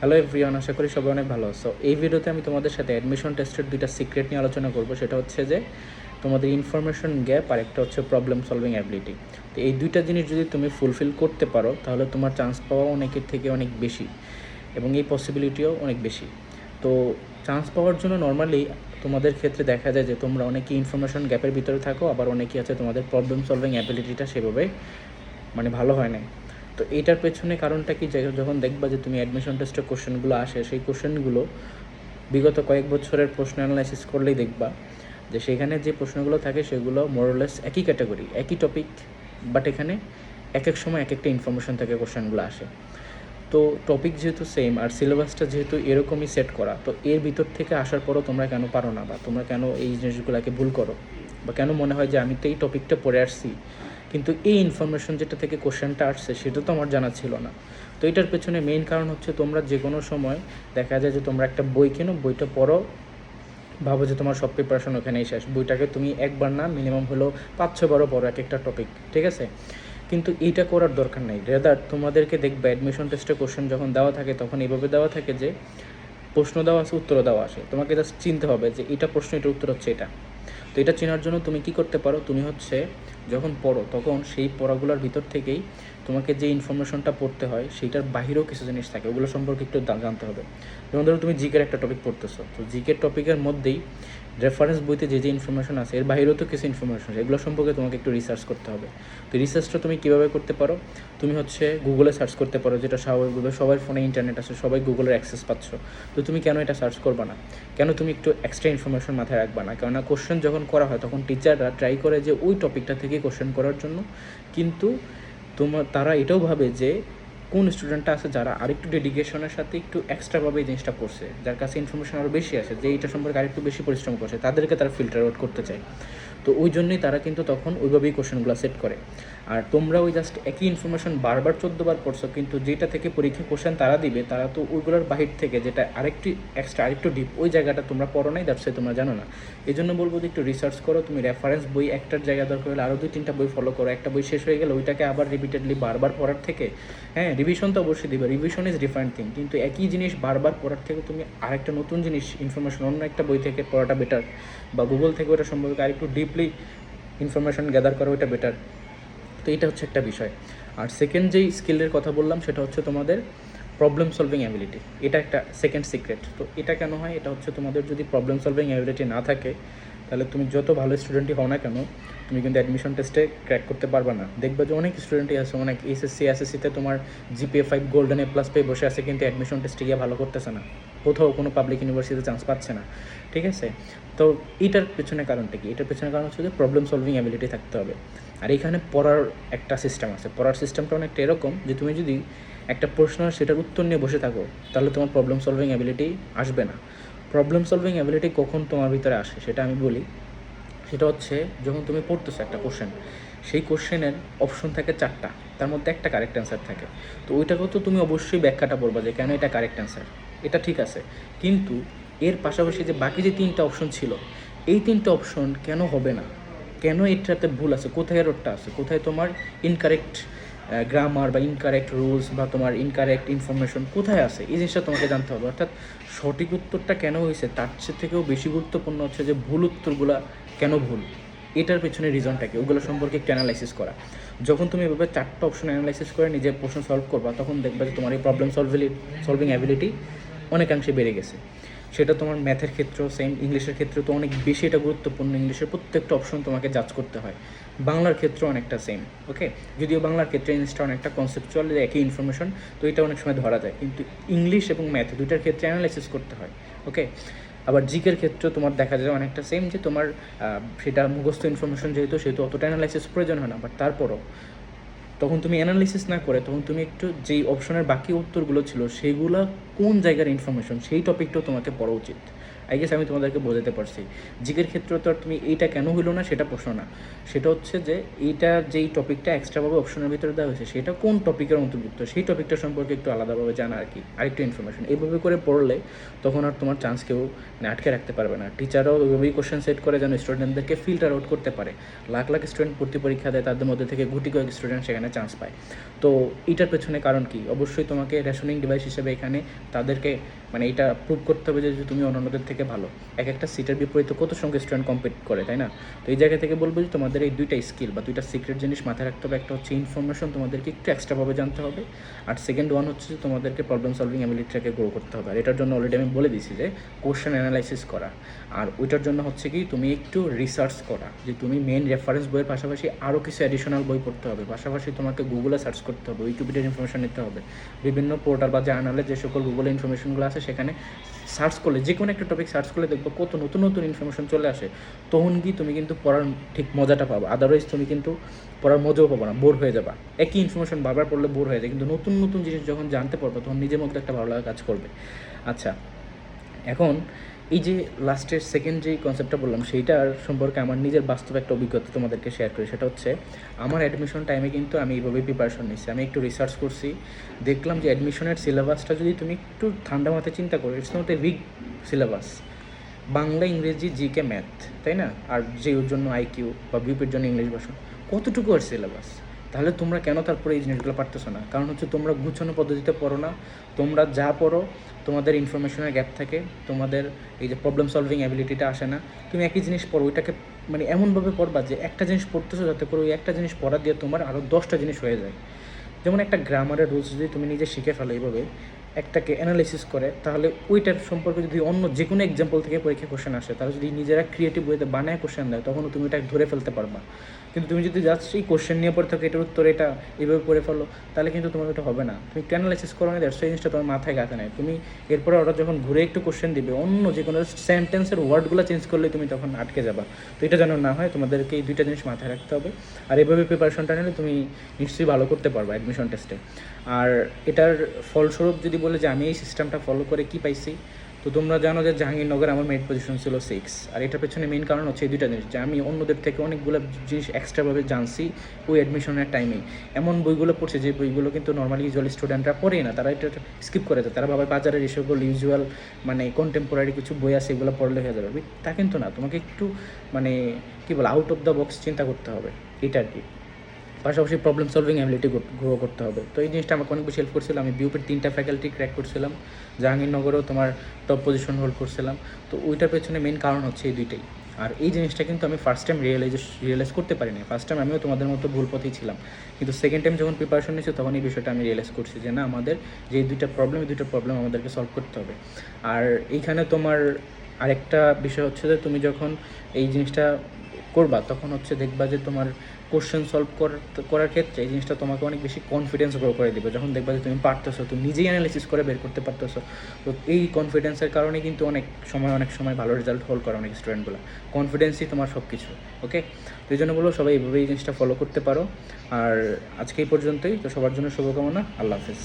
Hello everyone আশা করি সবাই অনেক ভালো সো এই ভিডিওতে আমি তোমাদের সাথে অ্যাডমিশন টেস্টের দুইটা সিক্রেট নিয়ে আলোচনা করব। সেটা হচ্ছে যে, তোমাদের ইনফরমেশন গ্যাপ আর একটা হচ্ছে প্রবলেম সলভিং অ্যাবিলিটি তো এই দুইটা জিনিস যদি তুমি ফুলফিল করতে পারো, তাহলে তোমার চান্স পাওয়া অনেকের থেকে অনেক বেশি এবং এই পসিবিলিটিও অনেক বেশি। তো চান্স পাওয়ার জন্য নর্মালি তোমাদের ক্ষেত্রে দেখা যায় যে, তোমরা অনেকে ইনফরমেশন গ্যাপের ভিতরে থাকো, আবার অনেকেই আছে তোমাদের প্রবলেম সলভিং অ্যাবিলিটিটা সেভাবে মানে ভালো হয় না তো এটার পেছনে কারণটা কি? যখন দেখবা যে তুমি অ্যাডমিশন টেস্টের কোশ্চেনগুলো আসে, সেই কোশ্চেনগুলো বিগত কয়েক বছরের প্রশ্ন অ্যানালাইসিস করলেই দেখবা যে সেখানে যে প্রশ্নগুলো থাকে সেগুলো মোরলেস একই ক্যাটাগরি একই টপিক বাট এখানে এক এক সময় এক একটা ইনফরমেশন থেকে কোশ্চেনগুলো আসে। তো টপিক যেহেতু সেম আর সিলেবাসটা যেহেতু এরকমই সেট করা, তো এর ভিতর থেকে আসার পরও তোমরা কেন পারো না? বা তোমরা কেন এই জিনিসগুলোকে ভুল করো? বা কেন মনে হয় যে আমি তো এই টপিকটা পড়ে আসছি? কিন্তু এই ইনফরমেশন যেটা থেকে কোশ্চেনটা আসছে, সেটা তো আমার জানা ছিল না। তো এটার পেছনে মেইন কারণ হচ্ছে তোমরা যে কোনো সময় দেখা যায় যে তোমরা একটা বই কেনো, বইটা পড়ো, ভাবো যে তোমার সব প্রিপারেশন ওখানেই শেষ। বইটাকে তুমি একবার না মিনিমাম হলো পাঁচ ছবারও পড়ো এক একটা টপিক ঠিক আছে? কিন্তু এইটা করার দরকার নেই। রেদার তোমাদেরকে দেখবে অ্যাডমিশন টেস্টে কোশ্চেন যখন দেওয়া থাকে, তখন এইভাবে দেওয়া থাকে যে প্রশ্ন দেওয়া আছে উত্তর দেওয়া আসে তোমাকে জাস্ট চিনতে হবে যে এটা প্রশ্ন, এটার উত্তর হচ্ছে এটা। তো এটা চেনার জন্য তুমি কি করতে পারো? তুমি হচ্ছে যখন পড়ো, তখন সেই পড়াগুলোর ভিতর থেকেই তোমাকে যে ইনফরমেশনটা পড়তে হয়, সেইটার বাহিরেও কিছু জিনিস থাকে। ওগুলো সম্পর্কে একটু জানতে হবে। যেমন ধরো তুমি জিকের একটা টপিক পড়তেছো। তো জিকের টপিকের মধ্যেই রেফারেন্স বইতে যে যে ইনফরমেশন আছে, এর বাইরেও তো কিছু ইনফরমেশন আছে। এগুলো সম্পর্কে তোমাকে একটু রিসার্চ করতে হবে। তো রিসার্চটা তুমি কীভাবে করতে পারো? তুমি হচ্ছে গুগলে সার্চ করতে পারো, যেটা স্বাভাবিকভাবে সবার ফোনে ইন্টারনেট আছে, সবাই গুগলের অ্যাক্সেস পাচ্ছ। তো তুমি কেন এটা সার্চ করবে না? কেন তুমি একটু এক্সট্রা ইনফরমেশন মাথায় রাখবে না? কেননা কোশ্চেন যখন করা হয়, তখন টিচাররা ট্রাই করে যে ওই টপিকটা থেকে কোশ্চেন করার জন্য। কিন্তু তোমার, তারা এটাও ভাবে যে কোন স্টুডেন্টটা আছে যারা আরেকটু ডেডিকেশনের সাথে একটু এক্সট্রাভাবে এই জিনিসটা করছে, যার কাছে ইনফরমেশন আরও বেশি আছে, যে এটা সম্পর্কে আরেকটু বেশি পরিশ্রম করছে, তাদেরকে তারা ফিল্টার আউট করতে চায়। তো ওই জন্যই তারা কিন্তু তখন ওইভাবেই কোশ্চেনগুলো সেট করে। আর তোমরা ওই জাস্ট একই ইনফরমেশন বারবার চোদ্দবার পড়ছো, কিন্তু যেটা থেকে পরীক্ষা কোশ্চেন তারা দিবে, তারা তো ওইগুলোর বাহির থেকে যেটা আরেকটি এক্সট্রা আরেকটু ডিপ ওই জায়গাটা তোমরা পড়ো নাই দ্যাটস তোমরা জানো না। এই জন্য বলব যে একটু রিসার্চ করো, তুমি রেফারেন্স বই একটার জায়গা দরকার হলে আরও দুই, তিনটা বই ফলো করো, একটা বই শেষ হয়ে গেলে ওইটাকে আবার রিপিটেডলি বারবার পড়ার থেকে হ্যাঁ রিভিশন তো অবশ্যই দিবে রিভিশন ইজ ডিফারেন্ট থিং কিন্তু একই জিনিস বারবার পড়ার থেকে তুমি আরেকটা নতুন জিনিস ইনফরমেশন অন্য একটা বই থেকে পড়াটা বেটার বা গুগল থেকে ওটা সম্পর্কে আরেকটু ডিপলি ইনফরমেশন গ্যাদার করা ওইটা বেটার তো এটা হচ্ছে একটা বিষয়। আর সেকেন্ড যেই স্কিলের কথা বললাম, সেটা হচ্ছে তোমাদের প্রবলেম সলভিং অ্যাবিলিটি এটা একটা সেকেন্ড সিক্রেট তো এটা কেন হয়? এটা হচ্ছে তোমাদের যদি প্রবলেম সলভিং অ্যাবিলিটি না থাকে, তাহলে তুমি যত ভালো স্টুডেন্টই হও না কেন, তুমি কিন্তু অ্যাডমিশন টেস্টে ক্র্যাক করতে পারবে না। দেখবে যে অনেক স্টুডেন্টই আছে, অনেক এসএসসি এসএসসিতে তোমার GPA five golden A plus পেয়ে বসে আছে, কিন্তু অ্যাডমিশন টেস্টে গিয়ে ভালো করতেছে না। কোথাও কোনো পাবলিক ইউনিভার্সিটিতে চান্স পাচ্ছে না, ঠিক আছে? তো এটার পেছনে কারণটা কি? এটার পেছনে কারণ হচ্ছে যে প্রবলেম সলভিং অ্যাবিলিটি থাকতে হবে। আর এখানে পড়ার একটা সিস্টেম আছে। পড়ার সিস্টেমটা অনেকটা এরকম যে তুমি যদি একটা প্রশ্ন সেটার উত্তর নিয়ে বসে থাকো, তাহলে তোমার প্রবলেম সলভিং অ্যাবিলিটি আসবে না। প্রবলেম সলভিং অ্যাবিলিটি কখন তোমার ভিতরে আসে সেটা আমি বলি। সেটা হচ্ছে যখন তুমি পড়তেছো একটা কোশ্চেন সেই কোশ্চেনের অপশন থাকে চারটা। তার মধ্যে একটা কারেক্ট অ্যান্সার থাকে। তো ওইটাকেও তো তুমি অবশ্যই ব্যাখ্যাটা পড়বা যে কেন এটা কারেক্ট অ্যান্সার এটা ঠিক আছে। কিন্তু এর পাশাপাশি যে বাকি যে তিনটা অপশন ছিল, এই তিনটা অপশন কেন হবে না? কেন এটাতে ভুল আছে? কোথায় এররটা আছে? কোথায় তোমার ইনকারেক্ট গ্রামার বা ইনকারেক্ট রুলস বা তোমার ইনকারেক্ট ইনফরমেশন কোথায় আছে? এই জিনিসটা তোমাকে জানতে হবে। অর্থাৎ সঠিক উত্তরটা কেন হয়েছে? তার চেয়ে থেকেও বেশি গুরুত্বপূর্ণ হচ্ছে যে ভুল উত্তরগুলা কেন ভুল? এটার পেছনে রিজনটাকে ওগুলো সম্পর্কে একটু অ্যানালাইসিস করা। যখন তুমি এভাবে চারটা অপশন অ্যানালাইসিস করে নিজের প্রশ্ন সলভ করবা, তখন দেখবা যে তোমার এই প্রবলেম সলভিলি সলভিং অ্যাবিলিটি অনেকাংশে বেড়ে গেছে। সেটা তোমার ম্যাথের ক্ষেত্রেও সেম ইংলিশের ক্ষেত্রে তো অনেক বেশি এটা গুরুত্বপূর্ণ। ইংলিশের প্রত্যেকটা অপশন তোমাকে জাজ করতে হয়। বাংলার ক্ষেত্রে অনেকটা সেম ওকে যদিও বাংলার ক্ষেত্রে জিনিসটা অনেকটা কনসেপচুয়াল একই ইনফরমেশন তো এটা অনেক সময় ধরা যায়। কিন্তু ইংলিশ এবং ম্যাথ দুইটার ক্ষেত্রে অ্যানালাইসিস করতে হয় ওকে আবার জিকের ক্ষেত্রেও তোমার দেখা যায় অনেকটা সেম যে তোমার সেটা মুখস্থ ইনফরমেশন যেহেতু, সেহেতু অতটা অ্যানালাইসিস প্রয়োজন হয় না। বাট তারপরও তখন তুমি অ্যানালিসিস না করে, তখন তুমি একটু যেই অপশনের বাকি উত্তরগুলো ছিল সেইগুলো কোন জায়গার ইনফরমেশন সেই টপিকটাও তোমাকে পড়া উচিত। আই গেস আমি তোমাদেরকে বোঝাতে পারছি। জিকের ক্ষেত্রে তো আর তুমি এইটা কেন হইল না সেটা প্রশ্ন না। সেটা হচ্ছে যে এইটা যেই টপিকটা এক্সট্রাভাবে অপশনের ভিতরে দেওয়া হয়েছে, সেটা কোন টপিকের অন্তর্ভুক্ত? সেই টপিকটা সম্পর্কে একটু আলাদাভাবে জানা আর কি। আরেকটু ইনফরমেশন এইভাবে করে পড়লে তখন আর তোমার চান্স কেউ মানে আটকে রাখতে পারবে না। টিচারও ওইভাবেই কোশ্চেন সেট করে যেন স্টুডেন্টদেরকে ফিল্টার আউট করতে পারে। লাখ লাখ স্টুডেন্ট ভর্তি পরীক্ষা দেয়, তাদের মধ্যে থেকে গুটি কয়েক স্টুডেন্ট সেখানে চান্স পায়। তো এটার পেছনে কারণ কি? অবশ্যই তোমাকে রেশনিং ডিভাইস হিসেবে এখানে তাদেরকে মানে এটা প্রুভ করতে হবে যে তুমি অন্যান্যদের থেকে ভালো। এক একটা সিটের বিপরীতে কত সঙ্গে স্টুডেন্ট কম্পিট করে, তাই না? তো এই জায়গা থেকে বলব যে তোমাদের এই দুইটা স্কিল বা দুইটা সিক্রেট জিনিস মাথায় রাখতে হবে। একটা হচ্ছে ইনফরমেশন তোমাদেরকে একটু এক্সট্রাভাবে জানতে হবে। আর সেকেন্ড ওয়ান হচ্ছে যে তোমাদেরকে প্রবলেম সলভিং অ্যাবিলিটিটাকে গ্রো করতে হবে। আর এটার জন্য অলরেডি আমি বলে দিছি যে কোশ্চেন অ্যানালাইসিস করা। আর ওইটার জন্য হচ্ছে কি, তুমি একটু রিসার্চ করা। যে তুমি মেন রেফারেন্স বইয়ের পাশাপাশি আরও কিছু অ্যাডিশনাল বই পড়তে হবে। পাশাপাশি তোমাকে গুগলে সার্চ করতে হবে উইকিপিডিয়ার ইনফরমেশন নিতে হবে। বিভিন্ন পোর্টাল বা জার্নালে যে সকল গুগলে ইনফরমেশনগুলো আছে, সেখানে সার্চ করলে যে কোনো একটা টপিক সার্চ করলে দেখব কত নতুন নতুন ইনফরমেশন চলে আসে। তখন কি তুমি কিন্তু পড়ার ঠিক মজাটা পাবা। আদারওয়াইজ তুমি কিন্তু পড়ার মজাও পাবো না বোর হয়ে যাবা। একই ইনফরমেশন বারবার পড়লে বোর হয়ে যায়। কিন্তু নতুন নতুন জিনিস যখন জানতে পারব, তখন নিজের মধ্যে একটা ভালো লাগা কাজ করবে। আচ্ছা এখন এই যে লাস্টের সেকেন্ড যে কনসেপ্টটা বললাম সেইটার সম্পর্কে আমার নিজের বাস্তব একটা অভিজ্ঞতা তোমাদেরকে শেয়ার করি। সেটা হচ্ছে, আমার অ্যাডমিশন টাইমে কিন্তু আমি এইভাবেই প্রিপারেশন নিচ্ছি আমি একটু রিসার্চ করছি, দেখলাম যে অ্যাডমিশনের সিলেবাসটা যদি তুমি একটু ঠান্ডা মাথায় চিন্তা করো it's not a weak syllabus Bangla, ইংরেজি জিকে ম্যাথ তাই না? আর যে ওর জন্য আইকিউ বা বিউপির জন্য ইংলিশ ভাষণ কতটুকু আর সিলেবাস তাহলে তোমরা কেন তারপরে এই জিনিসগুলো পারতেছো না? কারণ হচ্ছে তোমরা গুছানো পদ্ধতিতে পড়ো না। তোমরা যা পড়ো, তোমাদের ইনফরমেশনের গ্যাপ থাকে। তোমাদের এই যে প্রবলেম সলভিং অ্যাবিলিটিটা আসে না। তুমি একই জিনিস পড়ো, ওইটাকে মানে এমনভাবে পড়বা যে একটা জিনিস পড়তেছো যাতে করে ওই একটা জিনিস পড়া দিয়ে তোমার আরও দশটা জিনিস হয়ে যায়। যেমন একটা গ্রামারের রুলস যদি তুমি নিজে শিখে ফেলো এইভাবে একটাকে অ্যানালাইসিস করে, তাহলে ওইটার সম্পর্কে যদি অন্য যে কোনো এক্সাম্পল থেকে পরীক্ষা কোশ্চেন আসে তাহলে যদি নিজেরা ক্রিয়েটিভ ওয়েতে বানায় কোশ্চেন দেয়, তখনও তুমি এটা ধরে ফেলতে পারবা। কিন্তু তুমি যদি জাস্ট এই কোশ্চেন নিয়ে পড়ে থাকো, এটার উত্তর এটা এইভাবে পড়ে ফেলো, তাহলে কিন্তু তোমার ওটা হবে না। তুমি একটু অ্যানালাইসিস করো না দ্যাটস জিনিসটা তোমার মাথায় গাতে নেয় তুমি এরপরে ওরা যখন ঘুরে একটু কোশ্চেন দিবে, অন্য যে কোনো সেন্টেন্সের ওয়ার্ডগুলো চেঞ্জ করলে তুমি তখন আটকে যাবা। তো এটা যেন না হয়, তোমাদেরকে এই দুইটা জিনিস মাথায় রাখতে হবে। আর এভাবে প্রিপারেশনটা নিলে তুমি নিশ্চয়ই ভালো করতে পারবে অ্যাডমিশন টেস্টে আর এটার ফলস্বরূপ যদি বলে যে আমি এই সিস্টেমটা ফলো করে কি পাইছি, তো তোমরা জানো যে জাহাঙ্গীরনগর আমার মেরিট পজিশন ছিল সিক্স আর এটার পেছনে মেন কারণ হচ্ছে এই দুইটা জিনিস, যে আমি অন্যদের থেকে অনেকগুলো জিনিস এক্সট্রাভাবে জানছি ওই অ্যাডমিশনের টাইমে এমন বইগুলো পড়ছে যে বইগুলো কিন্তু নর্মালি ইউজুয়াল স্টুডেন্টরা পড়ে না, তারা এটা স্কিপ করে যায় তারা ভাবে বাজারের সকল ইউজুয়াল মানে কন্টেম্পোরারি কিছু বই আছে, এগুলো পড়লে হয়ে যাবে। তা কিন্তু না, তোমাকে একটু মানে কী বলে আউট অফ দ্য বক্স চিন্তা করতে হবে। এটা আর কি। পাশাপাশি প্রবলেম সলভিং অ্যাবিলিটি গ্রো করতে হবে। তো এই জিনিসটা আমাকে অনেক বেশি হেল্প করছিল। আমি বিউপির তিনটা ফ্যাকাল্টি ক্র্যাক করছিলাম। জাহাঙ্গীরনগরেও তোমার টপ পজিশন হোল্ড করছিলাম। তো ওইটার পেছনে মেন কারণ হচ্ছে এই দুইটাই। আর এই জিনিসটা কিন্তু আমি ফার্স্ট টাইম রিয়েলাইজ রিয়েলাইজ করতে পারিনি। ফার্স্ট টাইম আমিও তোমাদের মতো ভুল পথেই ছিলাম। কিন্তু সেকেন্ড টাইম যখন প্রিপারেশন নিয়েছি, তখন এই বিষয়টা আমি রিয়েলাইজ করছি যে না, আমাদের যে দুইটা প্রবলেম এই দুইটা প্রবলেম আমাদেরকে সলভ করতে হবে। আর এইখানে তোমার আরেকটা বিষয় হচ্ছে যে, তুমি যখন এই জিনিসটা করবা, তখন হচ্ছে দেখবা যে তোমার কোশ্চেন সলভ করার ক্ষেত্রে এই জিনিসটা তোমাকে অনেক বেশি কনফিডেন্স গ্রো করে দেবে। যখন দেখবে যে তুমি পারতেছো, তুমি নিজেই অ্যানালিসিস করে বের করতে পারতেছো, তো এই কনফিডেন্সের কারণে কিন্তু অনেক সময় অনেক সময় ভালো রেজাল্ট হোল্ড করে অনেক স্টুডেন্টগুলো কনফিডেন্সই তোমার সব কিছু ওকে তো এই জন্য বলো সবাই এইভাবে এই জিনিসটা ফলো করতে পারো। আর আজকে এই পর্যন্তই, তো সবার জন্য শুভকামনা, আল্লাহ হাফিজ।